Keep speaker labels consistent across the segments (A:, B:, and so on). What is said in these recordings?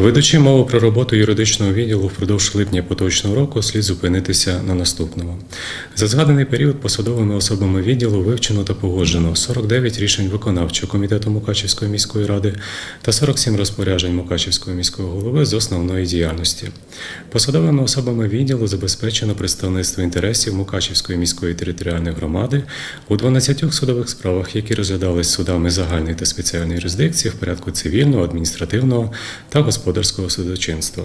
A: Ведучи мову про роботу юридичного відділу впродовж липня поточного року, слід зупинитися на наступному. За згаданий період посадовими особами відділу вивчено та погоджено 49 рішень виконавчого комітету Мукачівської міської ради та 47 розпоряджень Мукачівського міського голови з основної діяльності. Посадовими особами відділу забезпечено представництво інтересів Мукачівської міської територіальної громади у 12 судових справах, які розглядались судами загальної та спеціальної юрисдикції в порядку цивільного, адміністративного та господарського судочинства.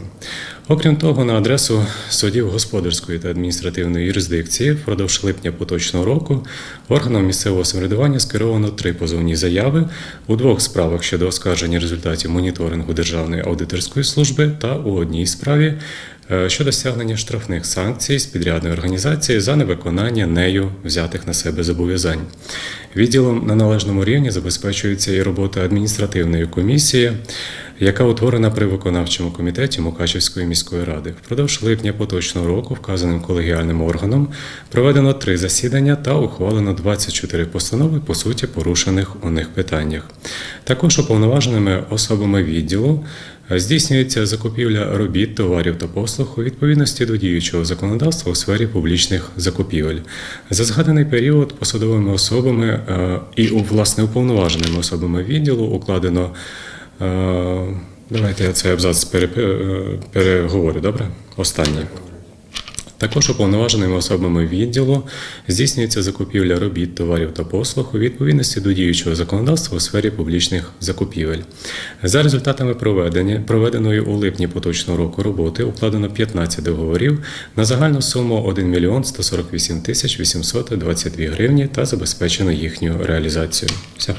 A: Окрім того, на адресу судів господарської та адміністративної юрисдикції впродовж липня поточного року органам місцевого самоврядування скеровано три позовні заяви у двох справах щодо оскарження результатів моніторингу Державної аудиторської служби та у одній справі е, щодо стягнення штрафних санкцій з підрядної організації за невиконання нею взятих на себе зобов'язань. Відділом на належному рівні забезпечується і робота адміністративної комісії, яка утворена при виконавчому комітеті Мукачівської міської ради. Впродовж липня поточного року вказаним колегіальним органом проведено три засідання та ухвалено 24 постанови по суті порушених у них питаннях. Також уповноваженими особами відділу е, здійснюється закупівля робіт, товарів та послуг у відповідності до діючого законодавства у сфері публічних закупівель. За згаданий період посадовими особами е, і власне уповноваженими особами відділу укладено. Е, Давайте я цей абзац е, переговорю, добре? Останній. Також уповноваженими особами відділу здійснюється закупівля робіт, товарів та послуг у відповідності до діючого законодавства у сфері публічних закупівель. За результатами проведення, проведеної у липні поточного року роботи укладено 15 договорів на загальну суму 1 мільйон 148 тисяч 822 гривні та забезпечено їхню реалізацію. Все.